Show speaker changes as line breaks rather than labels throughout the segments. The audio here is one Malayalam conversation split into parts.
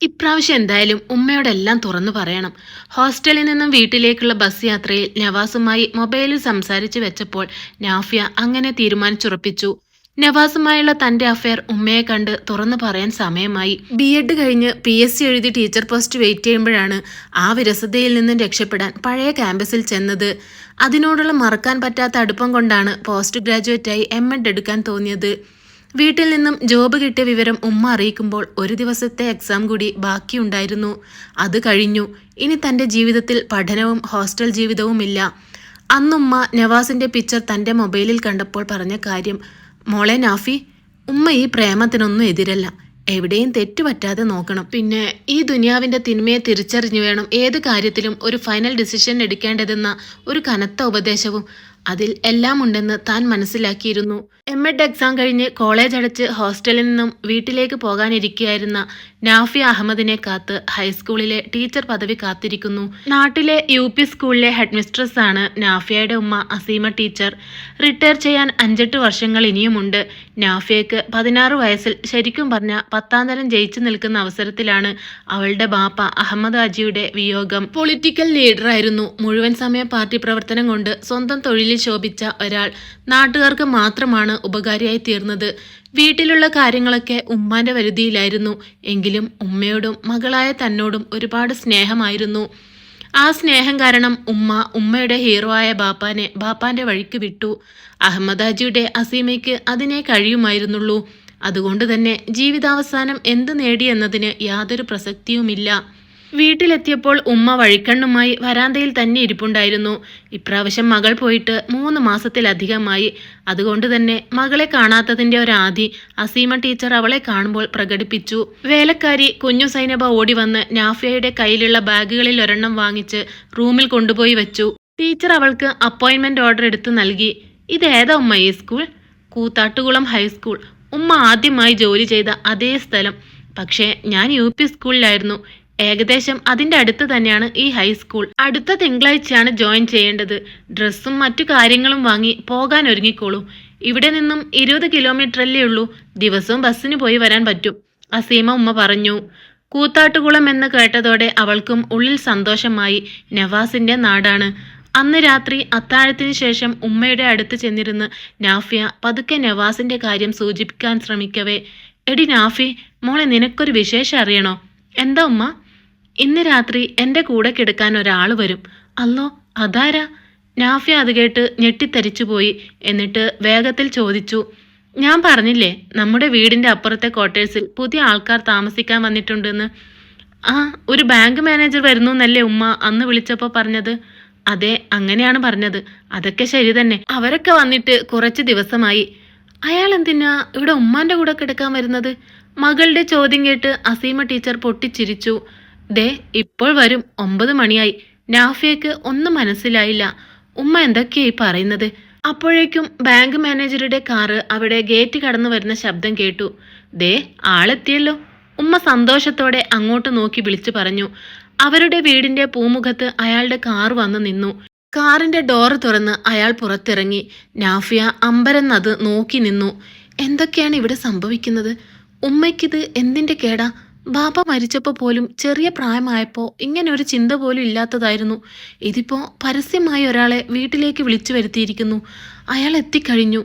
ഇപ്രാവശ്യം എന്തായാലും ഉമ്മയോടെല്ലാം തുറന്നു പറയണം. ഹോസ്റ്റലിൽ നിന്നും വീട്ടിലേക്കുള്ള ബസ് യാത്രയിൽ നവാസുമായി മൊബൈലിൽ സംസാരിച്ചു വെച്ചപ്പോൾ നാഫിയ അങ്ങനെ തീരുമാനിച്ചുറപ്പിച്ചു. നവാസുമായുള്ള തന്റെ അഫയർ ഉമ്മയെ കണ്ട് തുറന്നു പറയാൻ സമയമായി. ബി എഡ് കഴിഞ്ഞ് പി എസ് സി എഴുതി ടീച്ചർ പോസ്റ്റ് വെയിറ്റ് ചെയ്യുമ്പോഴാണ് ആ വിരസതയിൽ നിന്നും രക്ഷപ്പെടാൻ പഴയ ക്യാമ്പസിൽ ചെന്നത്. അതിനോടുള്ള മറക്കാൻ പറ്റാത്ത അടുപ്പം കൊണ്ടാണ് പോസ്റ്റ് ഗ്രാജുവേറ്റായി എം എഡ് എടുക്കാൻ തോന്നിയത്. വീട്ടിൽ നിന്നും ജോബ് കിട്ടിയ വിവരം ഉമ്മ അറിയിക്കുമ്പോൾ ഒരു ദിവസത്തെ എക്സാം കൂടി ബാക്കിയുണ്ടായിരുന്നു. അത് കഴിഞ്ഞു. ഇനി തന്റെ ജീവിതത്തിൽ പഠനവും ഹോസ്റ്റൽ ജീവിതവും ഇല്ല. അന്നുമ്മ നവാസിന്റെ പിക്ചർ തന്റെ മൊബൈലിൽ കണ്ടപ്പോൾ പറഞ്ഞ കാര്യം മോളെ നാഫി ഉമ്മ ഈ പ്രേമത്തിനൊന്നും എതിരല്ല. എവിടെയും തെറ്റുപറ്റാതെ നോക്കണം. പിന്നെ ഈ ദുനിയാവിന്റെ തിന്മയെ തിരിച്ചറിഞ്ഞു വേണം. ഏത് കാര്യത്തിലും ഒരു ഫൈനൽ ഡിസിഷൻ എടുക്കേണ്ടതെന്ന ഒരു കനത്ത ഉപദേശവും അതിൽ എല്ലാം ഉണ്ടെന്ന് താൻ മനസ്സിലാക്കിയിരുന്നു. എം എഡ് എക്സാം കഴിഞ്ഞ് കോളേജ് അടച്ച് ഹോസ്റ്റലിൽ നിന്നും വീട്ടിലേക്ക് പോകാനിരിക്കുകയായിരുന്ന നാഫി അഹമ്മദിനെ കാത്ത് ഹൈസ്കൂളിലെ ടീച്ചർ പദവി കാത്തിരിക്കുന്നു. നാട്ടിലെ യു പി സ്കൂളിലെ ഹെഡ്മിസ്ട്രസ് ആണ് നാഫിയയുടെ ഉമ്മ അസീമ ടീച്ചർ. റിട്ടയർ ചെയ്യാൻ അഞ്ചെട്ട് വർഷങ്ങൾ ഇനിയുമുണ്ട്. നാഫിയക്ക് പതിനാറ് വയസ്സിൽ ശരിക്കും പറഞ്ഞ പത്താം തരം ജയിച്ചു നിൽക്കുന്ന അവസരത്തിലാണ് അവളുടെ ബാപ്പ അഹമ്മദ് അജിയുടെ വിയോഗം. പൊളിറ്റിക്കൽ ലീഡറായിരുന്നു മുഴുവൻ സമയ പാർട്ടി പ്രവർത്തനം കൊണ്ട് സ്വന്തം തൊഴിലിൽ ശോഭിച്ച ഒരാൾ നാട്ടുകാർക്ക് മാത്രമാണ് ഉപകാരിയായി തീർന്നത്. വീട്ടിലുള്ള കാര്യങ്ങളൊക്കെ ഉമ്മാന്റെ വരുതിയിലായിരുന്നു. എങ്കിലും ഉമ്മയോടും മകളായ തന്നോടും ഒരുപാട് സ്നേഹമായിരുന്നു. ആ സ്നേഹം കാരണം ഉമ്മ ഉമ്മയുടെ ഹീറോ ആയ ബാപ്പാനെ ബാപ്പാന്റെ വഴിക്ക് വിട്ടു. അഹമ്മദാജിയുടെ അസീമയ്ക്ക് അതിനെ കഴിയുമായിരുന്നുള്ളൂ. അതുകൊണ്ട് തന്നെ ജീവിതാവസാനം എന്ത് നേടിയെന്നതിന് യാതൊരു പ്രസക്തിയുമില്ല. വീട്ടിലെത്തിയപ്പോൾ ഉമ്മ വഴിക്കണ്ണുമായി വരാന്തയിൽ തന്നെ ഇരിപ്പുണ്ടായിരുന്നു. ഇപ്രാവശ്യം മകൾ പോയിട്ട് മൂന്ന് മാസത്തിലധികമായി. അതുകൊണ്ട് തന്നെ മകളെ കാണാത്തതിന്റെ ഒരാധി അസീമ ടീച്ചർ അവളെ കാണുമ്പോൾ പ്രകടിപ്പിച്ചു. വേലക്കാരി കുഞ്ഞു സൈനബ ഓടി വന്ന് നാഫിയയുടെ കയ്യിലുള്ള ബാഗുകളിൽ ഒരെണ്ണം വാങ്ങിച്ച് റൂമിൽ കൊണ്ടുപോയി വെച്ചു. ടീച്ചർ അവൾക്ക് അപ്പോയിന്റ്മെന്റ് ഓർഡർ എടുത്ത് നൽകി. ഇതേതാ ഉമ്മ ഈ സ്കൂൾ? കൂത്താട്ടുകുളം ഹൈസ്കൂൾ. ഉമ്മ ആദ്യമായി ജോലി ചെയ്ത അതേ സ്ഥലം. പക്ഷേ ഞാൻ യു പി സ്കൂളിലായിരുന്നു. ഏകദേശം അതിന്റെ അടുത്ത് തന്നെയാണ് ഈ ഹൈസ്കൂൾ അടുത്ത തിങ്കളാഴ്ചയാണ് ജോയിൻ ചെയ്യേണ്ടത്. ഡ്രസ്സും മറ്റു കാര്യങ്ങളും വാങ്ങി പോകാൻ ഒരുങ്ങിക്കോളൂ. ഇവിടെ നിന്നും ഇരുപത് കിലോമീറ്ററല്ലേ ഉള്ളൂ. ദിവസവും ബസ്സിന് പോയി വരാൻ പറ്റും. അസീമ ഉമ്മ പറഞ്ഞു. കൂത്താട്ടുകുളം എന്ന് കേട്ടതോടെ അവൾക്കും ഉള്ളിൽ സന്തോഷമായി. നവാസിന്റെ നാടാണ്. അന്ന് രാത്രി അത്താഴത്തിന് ശേഷം ഉമ്മയുടെ അടുത്ത് ചെന്നിരുന്ന് നാഫിയ പതുക്കെ നവാസിന്റെ കാര്യം സൂചിപ്പിക്കാൻ ശ്രമിക്കവേ. എടി നാഫി മോളെ നിനക്കൊരു വിശേഷം അറിയണോ? എന്താ ഉമ്മ? ഇന്ന് രാത്രി എന്റെ കൂടെ കിടക്കാൻ ഒരാൾ വരും. അല്ലോ അതാരാ? നാഫിയ അത് കേട്ട് ഞെട്ടിത്തരിച്ചു പോയി. എന്നിട്ട് വേഗത്തിൽ ചോദിച്ചു ഞാൻ പറഞ്ഞില്ലേ നമ്മുടെ വീടിന്റെ അപ്പുറത്തെ ക്വാർട്ടേഴ്സിൽ പുതിയ ആൾക്കാർ താമസിക്കാൻ വന്നിട്ടുണ്ടെന്ന്? ആ ഒരു ബാങ്ക് മാനേജർ വരുന്നു എന്നല്ലേ ഉമ്മ അന്ന് വിളിച്ചപ്പോൾ പറഞ്ഞത്? അതെ അങ്ങനെയാണ് പറഞ്ഞത്. അതൊക്കെ ശരി തന്നെ. അവരൊക്കെ വന്നിട്ട് കുറച്ച് ദിവസമായി. അയാൾ എന്തിനാ ഇവിടെ ഉമ്മാന്റെ കൂടെ കിടക്കാൻ വരുന്നത്? മകളുടെ ചോദ്യം കേട്ട് അസീമ ടീച്ചർ പൊട്ടിച്ചിരിച്ചു. ദേ ഇപ്പോൾ വരും. ഒമ്പത് മണിയായി. നാഫിയക്ക് ഒന്നും മനസ്സിലായില്ല. ഉമ്മ എന്തൊക്കെയായി പറയുന്നത്? അപ്പോഴേക്കും ബാങ്ക് മാനേജറുടെ കാറ് അവിടെ ഗേറ്റ് കടന്നു വരുന്ന ശബ്ദം കേട്ടു. ദേ ആളെത്തിയല്ലോ. ഉമ്മ സന്തോഷത്തോടെ അങ്ങോട്ട് നോക്കി വിളിച്ചു പറഞ്ഞു. അവരുടെ വീടിന്റെ പൂമുഖത്ത് അയാളുടെ കാർ വന്നു നിന്നു. കാറിന്റെ ഡോർ തുറന്ന് അയാൾ പുറത്തിറങ്ങി. നാഫിയ അമ്പരന്നത് നോക്കി നിന്നു. എന്തൊക്കെയാണ് ഇവിടെ സംഭവിക്കുന്നത്? ഉമ്മയ്ക്കിത് എന്തിന്റെ കേടാ? ബാപ്പ മരിച്ചപ്പോൾ പോലും ചെറിയ പ്രായമായപ്പോൾ ഇങ്ങനെ ഒരു ചിന്ത പോലും ഇല്ലാത്തതായിരുന്നു. ഇതിപ്പോൾ പരസ്യമായി ഒരാളെ വീട്ടിലേക്ക് വിളിച്ചു വരുത്തിയിരിക്കുന്നു. അയാൾ എത്തിക്കഴിഞ്ഞു.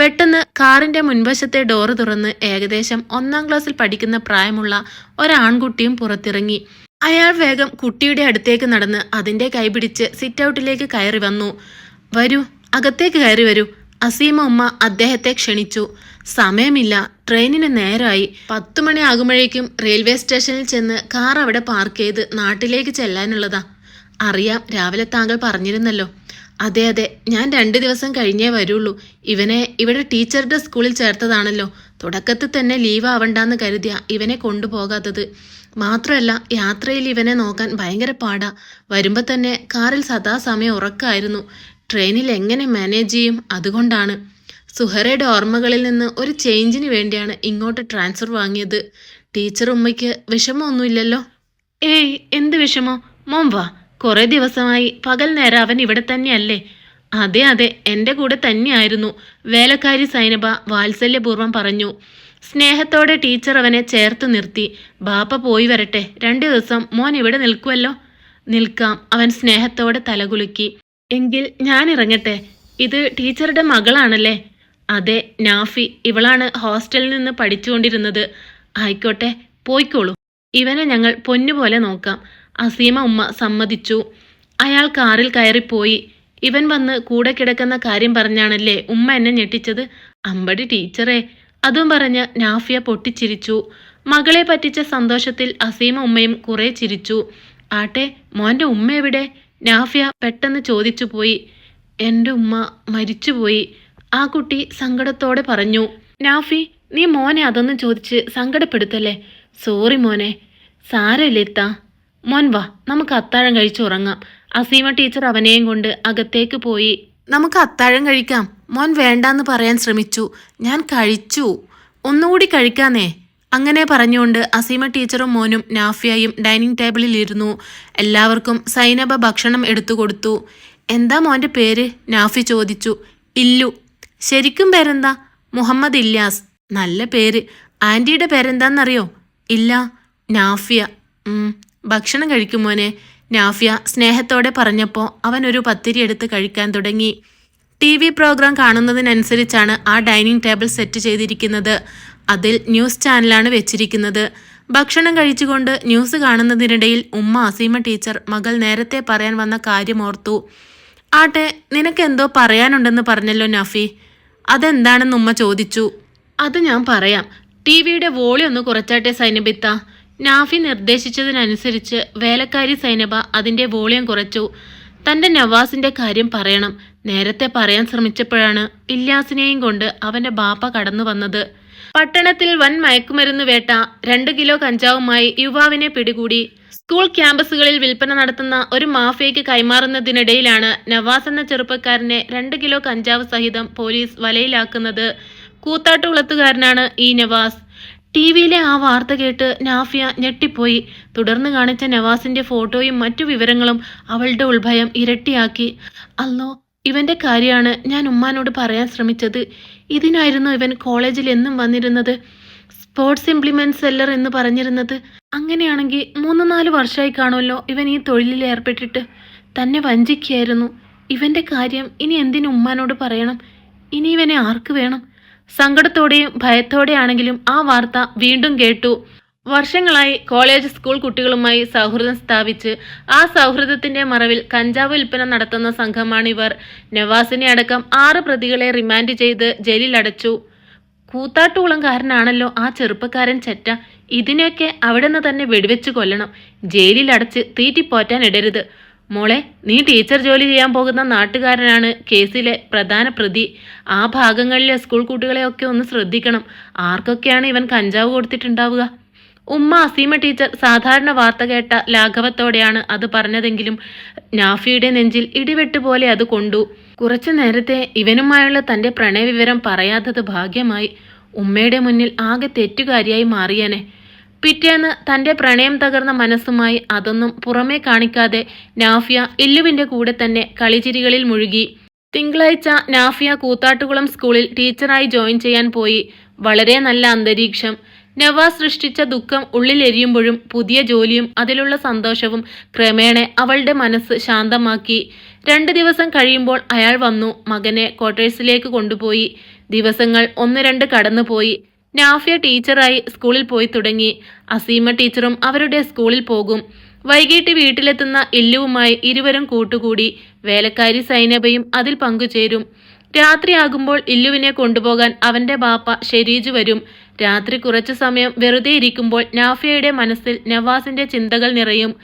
പെട്ടെന്ന് കാറിന്റെ മുൻവശത്തെ ഡോറ് തുറന്ന് ഏകദേശം ഒന്നാം ക്ലാസ്സിൽ പഠിക്കുന്ന പ്രായമുള്ള ഒരാൺകുട്ടിയും പുറത്തിറങ്ങി. അയാൾ വേഗം കുട്ടിയുടെ അടുത്തേക്ക് നടന്ന് അതിന്റെ കൈപിടിച്ച് സിറ്റ് ഔട്ടിലേക്ക് കയറി വന്നു. വരൂ അകത്തേക്ക് കയറി വരൂ അസീമ ഉമ്മ അദ്ദേഹത്തെ ക്ഷണിച്ചു. സമയമില്ല. ട്രെയിനിന് നേരമായി പത്തു മണി ആകുമ്പോഴേക്കും റെയിൽവേ സ്റ്റേഷനിൽ ചെന്ന് കാർ അവിടെ പാർക്ക് ചെയ്ത് നാട്ടിലേക്ക് ചെല്ലാനുള്ളതാ. അറിയാം രാവിലെ താങ്കൾ പറഞ്ഞിരുന്നല്ലോ. അതെ അതെ ഞാൻ രണ്ട് ദിവസം കഴിഞ്ഞേ വരുള്ളൂ. ഇവനെ ഇവിടെ ടീച്ചറുടെ സ്കൂളിൽ ചേർത്തതാണല്ലോ. തുടക്കത്തിൽ തന്നെ ലീവ് ആവണ്ടെന്ന് കരുതിയ ഇവനെ കൊണ്ടുപോകാത്തത്. മാത്രമല്ല യാത്രയിൽ ഇവനെ നോക്കാൻ ഭയങ്കര പാടാ. വരുമ്പോൾ തന്നെ കാറിൽ സദാസമയം ഉറക്കായിരുന്നു. ട്രെയിനിൽ എങ്ങനെ മാനേജ് ചെയ്യും അതുകൊണ്ടാണ്. സുഹറയുടെ ഓർമ്മകളിൽ നിന്ന് ഒരു ചേഞ്ചിന് വേണ്ടിയാണ് ഇങ്ങോട്ട് ട്രാൻസ്ഫർ വാങ്ങിയത്. ടീച്ചർ ഉമ്മയ്ക്ക് വിഷമമൊന്നുമില്ലല്ലോ? ഏയ് എന്ത് വിഷമോ? മോം വാ. കുറെ ദിവസമായി പകൽ നേരം അവൻ ഇവിടെ തന്നെയല്ലേ? അതെ അതെ എന്റെ കൂടെ തന്നെയായിരുന്നു. വേലക്കാരി സൈനബ വാത്സല്യപൂർവം പറഞ്ഞു. സ്നേഹത്തോടെ ടീച്ചർ അവനെ ചേർത്ത് നിർത്തി. ബാപ്പ പോയി വരട്ടെ രണ്ട് ദിവസം മോൻ ഇവിടെ നിൽക്കുമല്ലോ നിൽക്കാം അവൻ സ്നേഹത്തോടെ തലകുലുക്കി. എങ്കിൽ ഞാൻ ഇറങ്ങട്ടെ? ഇത് ടീച്ചറുടെ മകളാണല്ലേ? അതെ നാഫി ഇവളാണ് ഹോസ്റ്റലിൽ നിന്ന് പഠിച്ചുകൊണ്ടിരുന്നത്. ആയിക്കോട്ടെ പോയിക്കോളൂ. ഇവനെ ഞങ്ങൾ പൊന്നുപോലെ നോക്കാം. അസീമ ഉമ്മ സമ്മതിച്ചു. അയാൾ കാറിൽ കയറിപ്പോയി. ഇവൻ വന്ന് കൂടെ കിടക്കുന്ന കാര്യം പറഞ്ഞാണല്ലേ ഉമ്മ എന്നെ ഞെട്ടിച്ചത്? അമ്പടി ടീച്ചറെ. അതും പറഞ്ഞ് നാഫിയ പൊട്ടിച്ചിരിച്ചു. മകളെ പറ്റിച്ച സന്തോഷത്തിൽ അസീമ ഉമ്മയും കുറെ ചിരിച്ചു. ആട്ടെ മോന്റെ ഉമ്മ എവിടെ? നാഫിയ പെട്ടെന്ന് ചോദിച്ചു പോയി എന്റെ ഉമ്മ മരിച്ചുപോയി. ആ കുട്ടി സങ്കടത്തോടെ പറഞ്ഞു നാഫി നീ മോനെ അതൊന്നും ചോദിച്ച് സങ്കടപ്പെടുത്തല്ലേ? സോറി മോനെ. സാരമില്ല മോൻ വാ നമുക്ക് അത്താഴം കഴിച്ച് ഉറങ്ങാം. അസീമ ടീച്ചർ അവനെയും കൊണ്ട് അകത്തേക്ക് പോയി നമുക്ക് അത്താഴം കഴിക്കാം. മോൻ വേണ്ടാന്ന് പറയാൻ ശ്രമിച്ചു. ഞാൻ കഴിച്ചു. ഒന്നുകൂടി കഴിക്കാന്നേ. അങ്ങനെ പറഞ്ഞുകൊണ്ട് അസീമ ടീച്ചറും മോനും നാഫിയായും ഡൈനിങ് ടേബിളിൽ ഇരുന്നു എല്ലാവർക്കും സൈനബ ഭക്ഷണം എടുത്തു കൊടുത്തു. എന്താ മോന്റെ പേര്? നാഫി ചോദിച്ചു. ഇല്ലു. ശരിക്കും പേരെന്താ? മുഹമ്മദ് ഇല്യാസ്. നല്ല പേര്. ആന്റിയുടെ പേരെന്താന്നറിയോ? ഇല്ല. നാഫിയ. ഭക്ഷണം കഴിക്കുമോനെ നാഫിയ സ്നേഹത്തോടെ പറഞ്ഞപ്പോൾ അവൻ ഒരു പത്തിരി എടുത്ത് കഴിക്കാൻ തുടങ്ങി. ടി വി പ്രോഗ്രാം കാണുന്നതിനനുസരിച്ചാണ് ആ ഡൈനിങ് ടേബിൾ സെറ്റ് ചെയ്തിരിക്കുന്നത്. അതിൽ ന്യൂസ് ചാനലാണ് വെച്ചിരിക്കുന്നത്. ഭക്ഷണം കഴിച്ചുകൊണ്ട് ന്യൂസ് കാണുന്നതിനിടയിൽ ഉമ്മ അസീമ ടീച്ചർ മകൾ നേരത്തെ പറയാൻ വന്ന കാര്യം ഓർത്തു. ആട്ടെ നിനക്കെന്തോ പറയാനുണ്ടെന്ന് പറഞ്ഞല്ലോ നഫി. അതെന്താണെന്ന് ഉമ്മ ചോദിച്ചു. അത് ഞാൻ പറയാം. ടി വിയുടെ വോളി ഒന്ന് കുറച്ചാട്ടെ സൈനബിത്ത. നാഫി നിർദ്ദേശിച്ചതിനനുസരിച്ച് വേലക്കാരി സൈനബ അതിന്റെ വോളിയം കുറച്ചു. തന്റെ നവാസിന്റെ കാര്യം പറയണം. നേരത്തെ പറയാൻ ശ്രമിച്ചപ്പോഴാണ് ഇല്ലാസിനെയും കൊണ്ട് അവന്റെ ബാപ്പ കടന്നു വന്നത്. പട്ടണത്തിൽ വൻ മയക്കുമരുന്ന് വേട്ട രണ്ട് കിലോ കഞ്ചാവുമായി യുവാവിനെ പിടികൂടി. സ്കൂൾ ക്യാമ്പസുകളിൽ വിൽപ്പന നടത്തുന്ന ഒരു മാഫിയയ്ക്ക് കൈമാറുന്നതിനിടയിലാണ് നവാസ് എന്ന ചെറുപ്പക്കാരനെ രണ്ട് കിലോ കഞ്ചാവ് സഹിതം പോലീസ് വലയിലാക്കുന്നത്. കൂത്താട്ടുകുളത്തുകാരനാണ് ഈ നവാസ്. ടി വിയിലെ ആ വാർത്ത കേട്ട് നാഫിയ ഞെട്ടിപ്പോയി. തുടർന്ന് കാണിച്ച നവാസിന്റെ ഫോട്ടോയും മറ്റു വിവരങ്ങളും അവളുടെ ഉൾഭയം ഇരട്ടിയാക്കി. അല്ലോ ഇവന്റെ കാര്യമാണ് ഞാൻ ഉമ്മാനോട് പറയാൻ ശ്രമിച്ചത്. ഇതിനായിരുന്നു ഇവൻ കോളേജിൽ എന്നും വന്നിരുന്നത്. സ്പോർട്സ് ഇംപ്ലിമെന്റ് സെല്ലർ എന്ന് പറഞ്ഞിരുന്നത്. അങ്ങനെയാണെങ്കിൽ മൂന്ന് നാല് വർഷമായി കാണുമല്ലോ ഇവൻ ഈ തൊഴിലിൽ ഏർപ്പെട്ടിട്ട്. തന്നെ വഞ്ചിക്കായിരുന്നു ഇവന്റെ കാര്യം ഇനി എന്തിനു ഉമ്മാനോട് പറയണം? ഇനി ഇവനെ ആർക്ക് വേണം? സങ്കടത്തോടെയും ഭയത്തോടെയാണെങ്കിലും ആ വാർത്ത വീണ്ടും കേട്ടു. വർഷങ്ങളായി കോളേജ് സ്കൂൾ കുട്ടികളുമായി സൗഹൃദം സ്ഥാപിച്ച് ആ സൗഹൃദത്തിന്റെ മറവിൽ കഞ്ചാവ് വിൽപ്പന നടത്തുന്ന സംഘമാണിവർ. നവാസിനെ അടക്കം ആറ് പ്രതികളെ റിമാൻഡ് ചെയ്ത് ജയിലിലടച്ചു. കൂത്താട്ടുകുളംകാരനാണല്ലോ ആ ചെറുപ്പക്കാരൻ ചെറ്റ. ഇതിനെയൊക്കെ അവിടെ നിന്ന് തന്നെ വെടിവെച്ച് കൊല്ലണം. ജയിലിൽ ജയിലിലടച്ച് തീറ്റിപ്പോറ്റാൻ ഇടരുത്. മോളെ നീ ടീച്ചർ ജോലി ചെയ്യാൻ പോകുന്ന നാട്ടുകാരനാണ് കേസിലെ പ്രധാന പ്രതി. ആ ഭാഗങ്ങളിലെ സ്കൂൾ കുട്ടികളെയൊക്കെ ഒന്ന് ശ്രദ്ധിക്കണം. ആർക്കൊക്കെയാണ് ഇവൻ കഞ്ചാവ് കൊടുത്തിട്ടുണ്ടാവുക? ഉമ്മ അസീമ ടീച്ചർ സാധാരണ വാർത്ത കേട്ട ലാഘവത്തോടെയാണ് അത് പറഞ്ഞതെങ്കിലും നാഫിയുടെ നെഞ്ചിൽ ഇടിവെട്ട് പോലെ അത് കൊണ്ടു. കുറച്ചു നേരത്തെ ഇവനുമായുള്ള തന്റെ പ്രണയവിവരം പറയാത്തത് ഭാഗ്യമായി ഉമ്മയുടെ മുന്നിൽ ആകെ തെറ്റുകാരിയായി മാറിയനെ. പിറ്റേന്ന് തന്റെ പ്രണയം തകർന്ന മനസ്സുമായി അതൊന്നും പുറമേ കാണിക്കാതെ നാഫിയ ഇല്ലുവിന്റെ കൂടെ തന്നെ കളിചിരികളിൽ മുഴുകി. തിങ്കളാഴ്ച നാഫിയ കൂത്താട്ടുകുളം സ്കൂളിൽ ടീച്ചറായി ജോയിൻ ചെയ്യാൻ പോയി. വളരെ നല്ല അന്തരീക്ഷം. നവാസ് സൃഷ്ടിച്ച ദുഃഖം ഉള്ളിലെരിയുമ്പോഴും പുതിയ ജോലിയും അതിലുള്ള സന്തോഷവും ക്രമേണ അവളുടെ മനസ്സ് ശാന്തമാക്കി. രണ്ട് ദിവസം കഴിയുമ്പോൾ അയാൾ വന്നു മകനെ ക്വാർട്ടേഴ്സിലേക്ക് കൊണ്ടുപോയി. ദിവസങ്ങൾ ഒന്ന് രണ്ട് കടന്നുപോയി. നാഫിയ ടീച്ചറായി സ്കൂളിൽ പോയി തുടങ്ങി. അസീമ ടീച്ചറും അവരുടെ സ്കൂളിൽ പോകും. വൈകിട്ട് വീട്ടിലെത്തുന്ന ഇല്ലുവുമായി ഇരുവരും കൂട്ടുകൂടി. വേലക്കാരി സൈനബയും അതിൽ പങ്കുചേരും. രാത്രിയാകുമ്പോൾ ഇല്ലുവിനെ കൊണ്ടുപോകാൻ അവന്റെ ബാപ്പ ഷെരീജ് വരും. രാത്രി കുറച്ചു സമയം വെറുതെ ഇരിക്കുമ്പോൾ നാഫിയയുടെ മനസ്സിൽ നവാസിന്റെ ചിന്തകൾ നിറയും.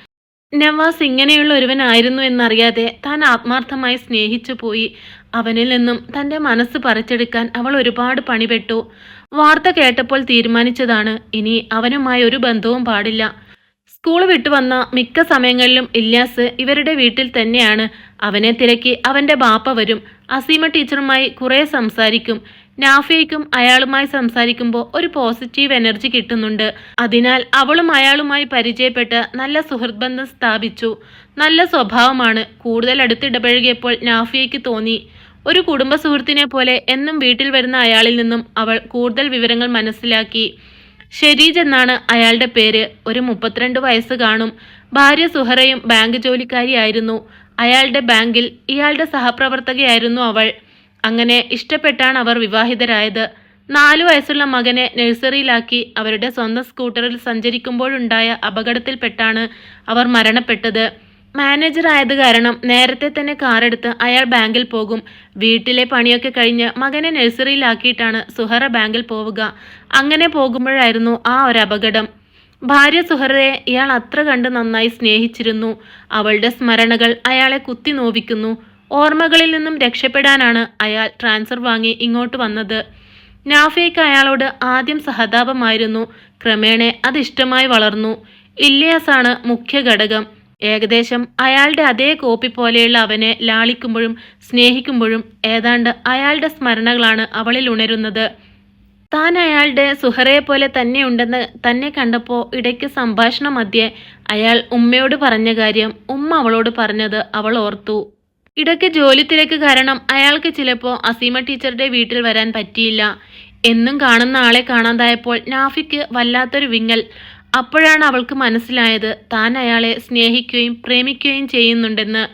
നവാസ് ഇങ്ങനെയുള്ള ഒരുവനായിരുന്നു എന്നറിയാതെ താൻ ആത്മാർത്ഥമായി സ്നേഹിച്ചു പോയി. അവനിൽ നിന്നും തന്റെ മനസ്സ് പറിച്ചെടുക്കാൻ അവൾ ഒരുപാട് പണിപെട്ടു വാർത്ത കേട്ടപ്പോൾ തീരുമാനിച്ചതാണ് ഇനി അവനുമായി ഒരു ബന്ധവും പാടില്ല. സ്കൂൾ വിട്ടു വന്ന മിക്ക സമയങ്ങളിലും ഇല്യാസ് ഇവരുടെ വീട്ടിൽ തന്നെയാണ്. അവനെ തിരക്കി അവന്റെ ബാപ്പ വരും. അസീമ ടീച്ചറുമായി കുറെ സംസാരിക്കും. നാഫിയയ്ക്കും അയാളുമായി സംസാരിക്കുമ്പോൾ ഒരു പോസിറ്റീവ് എനർജി കിട്ടുന്നുണ്ട്. അതിനാൽ അവളും അയാളുമായി പരിചയപ്പെട്ട് നല്ല സുഹൃത് ബന്ധം സ്ഥാപിച്ചു. നല്ല സ്വഭാവമാണ് കൂടുതൽ അടുത്തിടപഴകിയപ്പോൾ നാഫിയയ്ക്ക് തോന്നി. ഒരു കുടുംബ സുഹൃത്തിനെ പോലെ എന്നും വീട്ടിൽ വരുന്ന അയാളിൽ നിന്നും അവൾ കൂടുതൽ വിവരങ്ങൾ മനസ്സിലാക്കി. ഷെരീജ് എന്നാണ് അയാളുടെ പേര്. ഒരു മുപ്പത്തിരണ്ട് വയസ്സ് കാണും. ഭാര്യ സുഹറയും ബാങ്ക് ജോലിക്കാരിയായിരുന്നു. അയാളുടെ ബാങ്കിൽ ഇയാളുടെ സഹപ്രവർത്തകയായിരുന്നു അവൾ. അങ്ങനെ ഇഷ്ടപ്പെട്ടാണ് അവർ വിവാഹിതരായത്. നാലു വയസ്സുള്ള മകനെ നഴ്സറിയിലാക്കി അവരുടെ സ്വന്തം സ്കൂട്ടറിൽ സഞ്ചരിക്കുമ്പോഴുണ്ടായ അപകടത്തിൽപ്പെട്ടാണ് അവർ മരണപ്പെട്ടത്. മാനേജർ ആയത് കാരണം നേരത്തെ തന്നെ കാറെടുത്ത് അയാൾ ബാങ്കിൽ പോകും. വീട്ടിലെ പണിയൊക്കെ കഴിഞ്ഞ് മകനെ നഴ്സറിയിലാക്കിയിട്ടാണ് സുഹറ ബാങ്കിൽ പോവുക. അങ്ങനെ പോകുമ്പോഴായിരുന്നു ആ ഒരു അപകടം ഭാര്യ സുഹറയെ ഇയാൾ അത്ര കണ്ട് നന്നായി സ്നേഹിച്ചിരുന്നു. അവളുടെ സ്മരണകൾ അയാളെ കുത്തി നോവിക്കുന്നു ഓർമ്മകളിൽ നിന്നും രക്ഷപ്പെടാനാണ് അയാൾ ട്രാൻസ്ഫർ വാങ്ങി ഇങ്ങോട്ട് വന്നത്. നാഫിയയ്ക്ക് അയാളോട് ആദ്യം സഹതാപമായിരുന്നു. ക്രമേണ അത് ഇഷ്ടമായി വളർന്നു. ഇല്ലിയാസാണ് മുഖ്യ ഘടകം. ഏകദേശം അയാളുടെ അതേ കോപ്പി പോലെയുള്ള അവനെ ലാളിക്കുമ്പോഴും സ്നേഹിക്കുമ്പോഴും ഏതാണ്ട് അയാളുടെ സ്മരണകളാണ് അവളിൽ ഉണരുന്നത്. താൻ അയാളുടെ സുഹറയെ പോലെ തന്നെ ഉണ്ടെന്ന് തന്നെ കണ്ടപ്പോൾ ഇടയ്ക്ക് സംഭാഷണ മധ്യേ അയാൾ ഉമ്മയോട് പറഞ്ഞ കാര്യം ഉമ്മ അവളോട് പറഞ്ഞത് അവൾ ഓർത്തു. ഇടയ്ക്ക് ജോലി തിരക്ക് കാരണം അയാൾക്ക് ചിലപ്പോൾ അസീമ ടീച്ചറുടെ വീട്ടിൽ വരാൻ പറ്റിയില്ല. എന്നും കാണുന്ന ആളെ കാണാതായപ്പോൾ നാഫിക്ക് വല്ലാത്തൊരു വിങ്ങൽ. അപ്പോഴാണ് അവൾക്ക് മനസ്സിലായത് താൻ അയാളെ സ്നേഹിക്കുകയും പ്രേമിക്കുകയും ചെയ്യുന്നുണ്ടെന്ന്.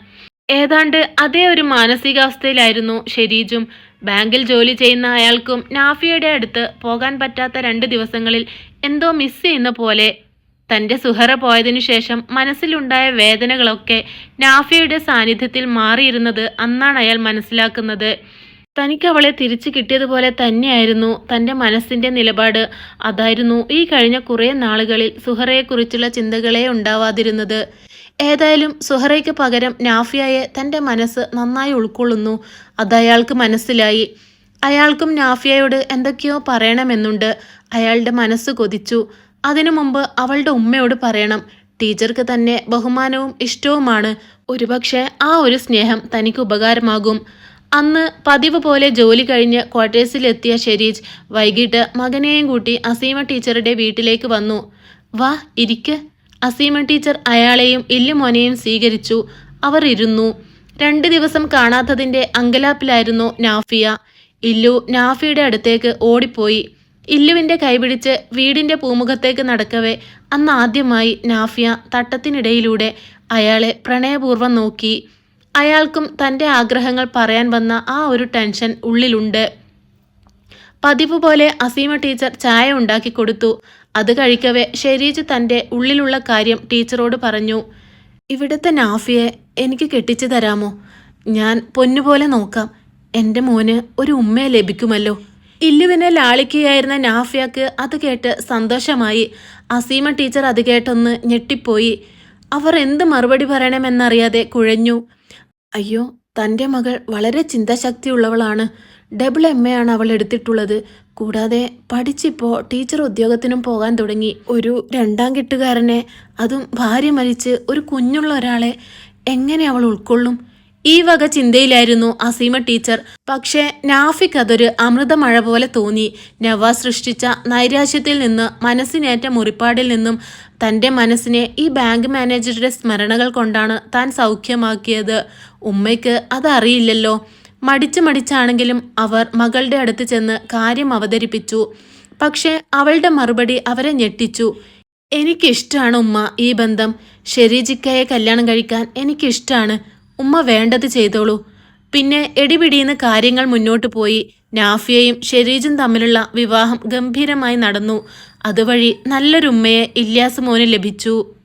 ഏതാണ്ട് അതേ ഒരു മാനസികാവസ്ഥയിലായിരുന്നു ഷെരീജും. ബാങ്കിൽ ജോലി ചെയ്യുന്ന അയാൾക്കും നാഫിയുടെ അടുത്ത് പോകാൻ പറ്റാത്ത രണ്ട് ദിവസങ്ങളിൽ എന്തോ മിസ് ചെയ്യുന്ന പോലെ തന്റെ സുഹറ പോയതിനു ശേഷം മനസ്സിലുണ്ടായ വേദനകളൊക്കെ നാഫിയയുടെ സാന്നിധ്യത്തിൽ മാറിയിരുന്നത് അന്നാണ് അയാൾ മനസ്സിലാക്കുന്നത്. തനിക്ക് അവളെ തിരിച്ചു കിട്ടിയതുപോലെ തന്നെയായിരുന്നു തന്റെ മനസ്സിന്റെ നിലപാട്. അതായിരുന്നു ഈ കഴിഞ്ഞ കുറേ നാളുകളിൽ സുഹറയെക്കുറിച്ചുള്ള ചിന്തകളെ ഉണ്ടാവാതിരുന്നത്. ഏതായാലും സുഹറയ്ക്ക് പകരം നാഫിയയെ തന്റെ മനസ്സ് നന്നായി ഉൾക്കൊള്ളുന്നു. അതയാൾക്ക് മനസ്സിലായി. അയാൾക്കും നാഫിയയോട് എന്തൊക്കെയോ പറയണമെന്നുണ്ട്. അയാളുടെ മനസ്സ് കൊതിച്ചു. അതിനു മുമ്പ് അവളുടെ ഉമ്മയോട് പറയണം ടീച്ചർക്ക് തന്നെ ബഹുമാനവും ഇഷ്ടവുമാണ്. ഒരുപക്ഷെ ആ ഒരു സ്നേഹം തനിക്ക് ഉപകാരമാകും. അന്ന് പതിവ് പോലെ ജോലി കഴിഞ്ഞ് ക്വാർട്ടേഴ്സിലെത്തിയ ഷെരീജ് വൈകിട്ട് മകനെയും കൂട്ടി അസീമ ടീച്ചറുടെ വീട്ടിലേക്ക് വന്നു. വാ ഇരിക്ക്. അസീമ ടീച്ചർ അയാളെയും ഇല്ലുമോനെയും സ്വീകരിച്ചു. അവർ ഇരുന്നു. രണ്ട് ദിവസം കാണാത്തതിന്റെ അങ്കലാപ്പിലായിരുന്നു നാഫിയ. ഇല്ലു നാഫിയുടെ അടുത്തേക്ക് ഓടിപ്പോയി. ഇല്ലുവിന്റെ കൈപിടിച്ച് വീടിന്റെ പൂമുഖത്തേക്ക് നടക്കവേ അന്ന് ആദ്യമായി നാഫിയ തട്ടത്തിനിടയിലൂടെ അയാളെ പ്രണയപൂർവം നോക്കി. അയാൾക്കും തന്റെ ആഗ്രഹങ്ങൾ പറയാൻ വന്ന ആ ഒരു ടെൻഷൻ ഉള്ളിലുണ്ട്. പതിവ് പോലെ അസീമ ടീച്ചർ ചായ ഉണ്ടാക്കി കൊടുത്തു. അത് കഴിക്കവേ ഷെരീജ് തന്റെ ഉള്ളിലുള്ള കാര്യം ടീച്ചറോട് പറഞ്ഞു. ഇവിടുത്തെ നാഫിയെ എനിക്ക് കെട്ടിച്ചു തരാമോ? ഞാൻ പൊന്നുപോലെ നോക്കാം. എന്റെ മോന് ഒരു ഉമ്മയെ ലഭിക്കുമല്ലോ. ഇല്ലുവിനെ ലാളിക്കുകയായിരുന്ന നാഫിയക്ക് അത് കേട്ട് സന്തോഷമായി. അസീമ ടീച്ചർ അത് കേട്ടൊന്ന് ഞെട്ടിപ്പോയി. അവർ എന്ത് മറുപടി പറയണമെന്നറിയാതെ കുഴഞ്ഞു. അയ്യോ തന്റെ മകൾ വളരെ ചിന്താശക്തിയുള്ളവളാണ്. ഡബിൾ എം എ ആണ് അവൾ എടുത്തിട്ടുള്ളത്. കൂടാതെ പഠിച്ചിപ്പോൾ ടീച്ചർ ഉദ്യോഗത്തിനും പോകാൻ തുടങ്ങി. ഒരു രണ്ടാം കെട്ടുകാരനെ അതും ഭാര്യ മരിച്ച് ഒരു കുഞ്ഞുള്ള ഒരാളെ എങ്ങനെ അവൾ ഉൾക്കൊള്ളും? ഈ വക ചിന്തയിലായിരുന്നു അസീമ ടീച്ചർ. പക്ഷേ നാഫിക് അതൊരു അമൃതമഴ പോലെ തോന്നി. നവാസ് സൃഷ്ടിച്ച നൈരാശ്യത്തിൽ നിന്ന് മനസ്സിനേറ്റ മുറിപ്പാടിൽ നിന്നും തന്റെ മനസ്സിനെ ഈ ബാങ്ക് മാനേജറുടെ സ്മരണകൾ കൊണ്ടാണ് താൻ സൗഖ്യമാക്കിയത്. ഉമ്മയ്ക്ക് അതറിയില്ലല്ലോ. മടിച്ച് മടിച്ചാണെങ്കിലും അവർ മകളുടെ അടുത്ത് ചെന്ന് കാര്യം അവതരിപ്പിച്ചു. പക്ഷേ അവളുടെ മറുപടി അവരെ ഞെട്ടിച്ചു. എനിക്കിഷ്ടമാണ് ഉമ്മ ഈ ബന്ധം. ഷെരീജിക്കയെ കല്യാണം കഴിക്കാൻ എനിക്കിഷ്ടമാണ് ഉമ്മ വേണ്ടത് ചെയ്തോളൂ. പിന്നെ എടിപിടിയുന്ന കാര്യങ്ങൾ മുന്നോട്ട് പോയി. നാഫിയയും ഷെരീജും തമ്മിലുള്ള വിവാഹം ഗംഭീരമായി നടന്നു. അതുവഴി നല്ലൊരു ഉമ്മയെ ഇല്യാസ് മോന് ലഭിച്ചു.